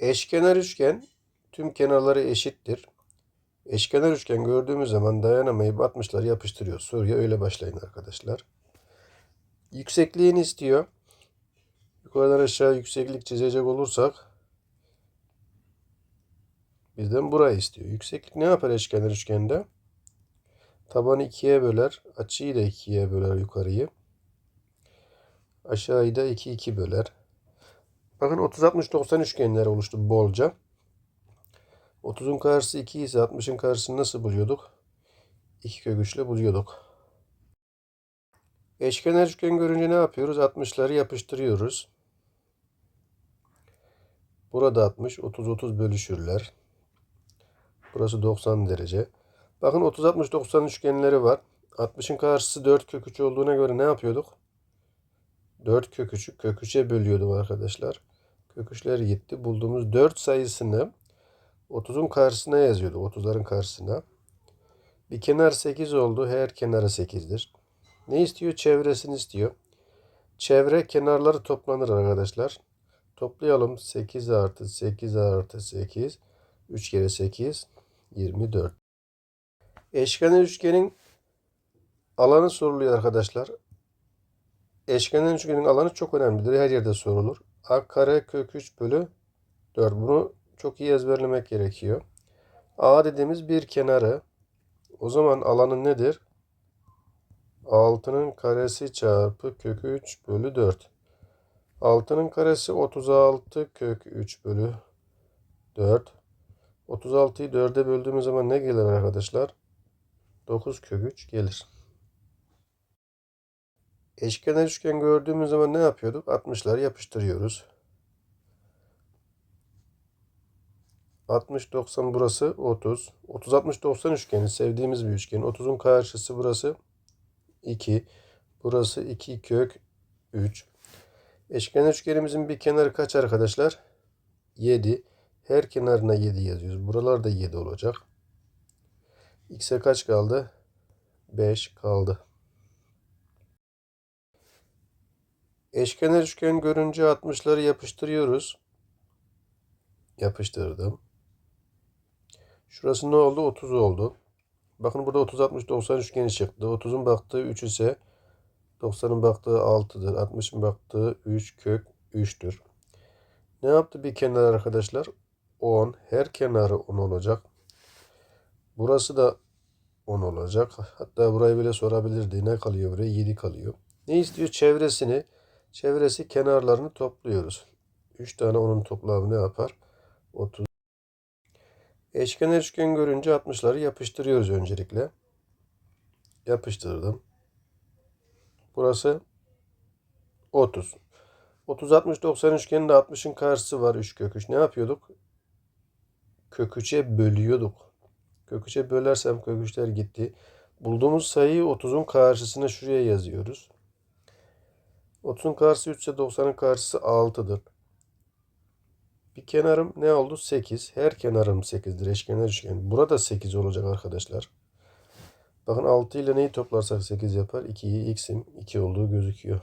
Eşkenar üçgen tüm kenarları eşittir. Eşkenar üçgen gördüğümüz zaman dayanamayıp 60'ları yapıştırıyor. Soruya öyle başlayın arkadaşlar. Yüksekliğini istiyor. Yukarıdan aşağı yükseklik çizecek olursak bizden burayı istiyor. Yükseklik ne yapar eşkenar üçgende? Tabanı ikiye böler. Açıyı da ikiye böler yukarıyı. Aşağıyı da 2 2 böler. Bakın 30 60 90 üçgenler oluştu bolca. 30'un karşısı 2 ise 60'ın karşısını nasıl buluyorduk? 2 kök 3 ile buluyorduk. Eşkenar üçgen görünce ne yapıyoruz? 60'ları yapıştırıyoruz. Burada 60, 30 30 bölüşürler. Burası 90 derece. Bakın 30 60 90 üçgenleri var. 60'ın karşısı 4 kök 3 olduğuna göre ne yapıyorduk? 4 kök 3'ü kök 3'e bölüyorduk arkadaşlar. Kök 3'ler gitti. Bulduğumuz 4 sayısını 30'un karşısına yazıyorduk. 30'ların karşısına. Bir kenar 8 oldu. Her kenarı 8'dir. Ne istiyor? Çevresini istiyor. Çevre kenarları toplanır arkadaşlar. Toplayalım. 8 artı 8 artı 8. 3 kere 8. 24. Eşkenar üçgenin alanı soruluyor arkadaşlar. Eşkenar üçgenin alanı çok önemlidir. Her yerde sorulur. A kare kök 3 bölü 4. Bunu çok iyi ezberlemek gerekiyor. A dediğimiz bir kenarı. O zaman alanı nedir? 6'nın karesi çarpı kök 3 bölü 4. 6'nın karesi 36 kök 3 bölü 4. 36'yı 4'e böldüğümüz zaman ne gelir arkadaşlar? 9 kök 3 gelir. Eşkenar üçgen gördüğümüz zaman ne yapıyorduk? 60'ları yapıştırıyoruz. 60 90 burası 30. 30 60 90 üçgeni sevdiğimiz bir üçgen. 30'un karşısı burası 2. Burası 2 kök 3. Eşkenar üçgenimizin bir kenarı kaç arkadaşlar? 7. Her kenarına 7 yazıyoruz. Buralar da 7 olacak. X'e kaç kaldı? 5 kaldı. Eşkenar üçgen görünce 60'ları yapıştırıyoruz. Yapıştırdım. Şurası ne oldu? 30 oldu. Bakın burada 30 60 90 üçgeni çıktı. 30'un baktığı 3 ise 90'ın baktığı 6'dır. 60'ın baktığı 3 kök 3'tür. Ne yaptı bir kenar arkadaşlar? 10. Her kenarı 10 olacak. Burası da 10 olacak. Hatta burayı bile sorabilirdi. Ne kalıyor buraya? 7 kalıyor. Ne istiyor? Çevresini. Çevresi kenarlarını topluyoruz. 3 tane onun toplamı ne yapar? 30. Eşkenar üçgen görünce 60'ları yapıştırıyoruz öncelikle. Yapıştırdım. Burası 30. 30 60 90 üçgeninde 60'ın karşısı var 3 kök 3. Ne yapıyorduk? Kök 3'e bölüyorduk. Kök 3'e bölersem kök 3'ler gitti. Bulduğumuz sayıyı 30'un karşısına şuraya yazıyoruz. 30'un karşısı 3 ise 90'ın karşısı 6'dır. Bir kenarım ne oldu? 8. Her kenarım 8'dir. Eşkenar üçgen. Burada 8 olacak arkadaşlar. Bakın 6 ile neyi toplarsak 8 yapar? 2'yi x'in 2 olduğu gözüküyor.